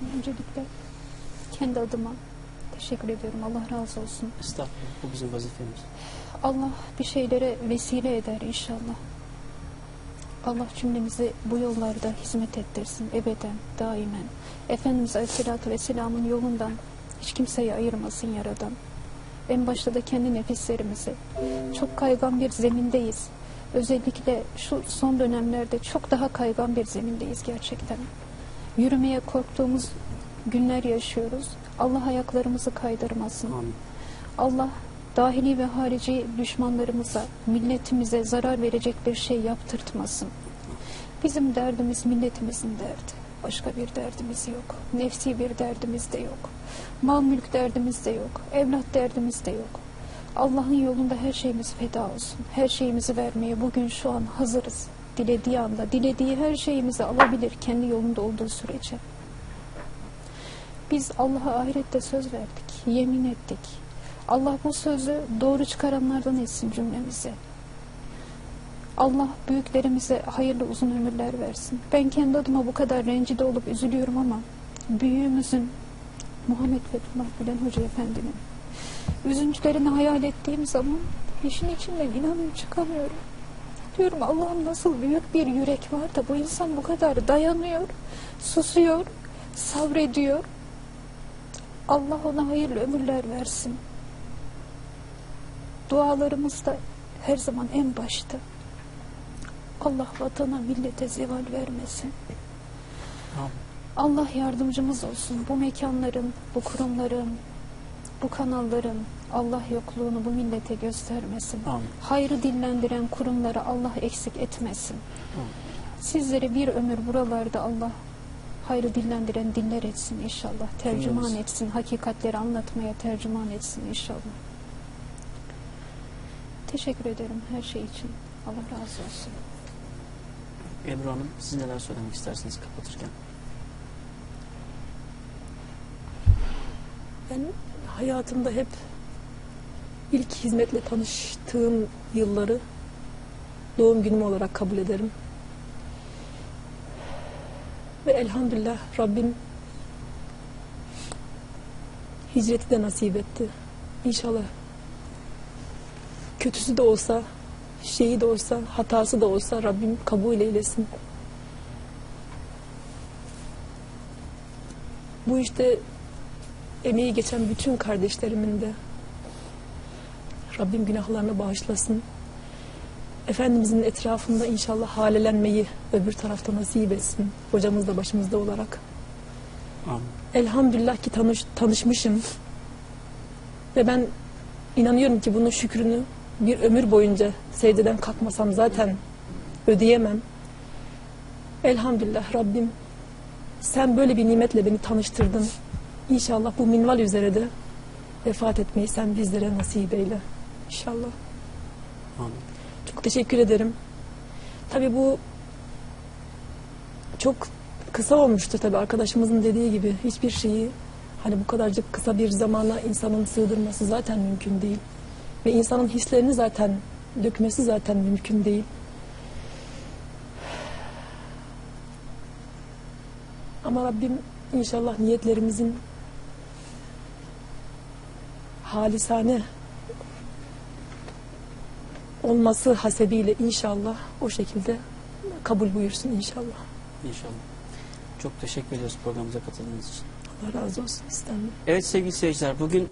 için öncelikle kendi adıma teşekkür ediyorum. Allah razı olsun. Estağfurullah. Bu bizim vazifemiz. Allah bir şeylere vesile eder inşallah. Allah cümlemizi bu yollarda hizmet ettirsin ebeden, daimen. Efendimiz Aleyhisselatü Vesselam'ın yolundan hiç kimseyi ayırmasın yaradan. En başta da kendi nefislerimizi. Çok kaygan bir zemindeyiz. Özellikle şu son dönemlerde çok daha kaygan bir zemindeyiz gerçekten. Yürümeye korktuğumuz günler yaşıyoruz. Allah ayaklarımızı kaydırmasın. Amin. Allah dahili ve harici düşmanlarımıza, milletimize zarar verecek bir şey yaptırtmasın. Bizim derdimiz milletimizin derdi. Başka bir derdimiz yok. Nefsi bir derdimiz de yok. Mal mülk derdimiz de yok. Evlat derdimiz de yok. Allah'ın yolunda her şeyimiz feda olsun. Her şeyimizi vermeye bugün şu an hazırız. Dilediği anda, dilediği her şeyimizi alabilir kendi yolunda olduğu sürece. Biz Allah'a ahirette söz verdik, yemin ettik. Allah bu sözü doğru çıkaranlardan etsin cümlemizi. Allah büyüklerimize hayırlı uzun ömürler versin. Ben kendi adıma bu kadar rencide olup üzülüyorum ama büyüğümüzün Muhammed Fethullah Gülen Hoca Efendi'nin üzüntülerini hayal ettiğim zaman işin içinden inanın çıkamıyorum. Diyorum Allah'ım nasıl büyük bir yürek var da bu insan bu kadar dayanıyor, susuyor, sabrediyor. Allah ona hayırlı ömürler versin. Dualarımızda her zaman en başta. Allah vatana, millete zeval vermesin. Allah yardımcımız olsun. Bu mekanların, bu kurumların, bu kanalların Allah yokluğunu bu millete göstermesin. Amin. Hayrı dillendiren kurumları Allah eksik etmesin. Amin. Sizleri bir ömür buralarda Allah hayrı dillendiren diller etsin inşallah. Tercüman Cümlemiz. etsin. Hakikatleri anlatmaya tercüman etsin inşallah. Teşekkür ederim her şey için. Allah razı olsun. Ebru Hanım siz neler söylemek istersiniz kapatırken? Ben hayatımda hep ilk hizmetle tanıştığım yılları doğum günüm olarak kabul ederim. Ve elhamdülillah Rabbim hicreti de nasip etti. İnşallah kötüsü de olsa, şeyi de olsa, hatası da olsa Rabbim kabul eylesin. Bu işte emeği geçen bütün kardeşlerimin de Rabbim günahlarını bağışlasın. Efendimizin etrafında inşallah halelenmeyi öbür tarafta nasip etsin. Hocamız da başımızda olarak. Amin. Elhamdülillah ki tanış, tanışmışım. Ve ben inanıyorum ki bunun şükrünü bir ömür boyunca secdeden kalkmasam zaten ödeyemem. Elhamdülillah Rabbim sen böyle bir nimetle beni tanıştırdın. İnşallah bu minval üzere de vefat etmeyi sen bizlere nasip eyle. İnşallah. Amin. Çok teşekkür ederim. Tabii bu çok kısa olmuştu tabii arkadaşımızın dediği gibi hiçbir şeyi hani bu kadarcık kısa bir zamana insanın sığdırması zaten mümkün değil. Ve insanın hislerini zaten dökmesi zaten mümkün değil. Ama Rabbim inşallah niyetlerimizin halisane olması hasebiyle inşallah o şekilde kabul buyursun inşallah. İnşallah. Çok teşekkür ediyoruz programımıza katıldığınız için. Allah razı olsun istendim. Evet sevgili seyirciler bugün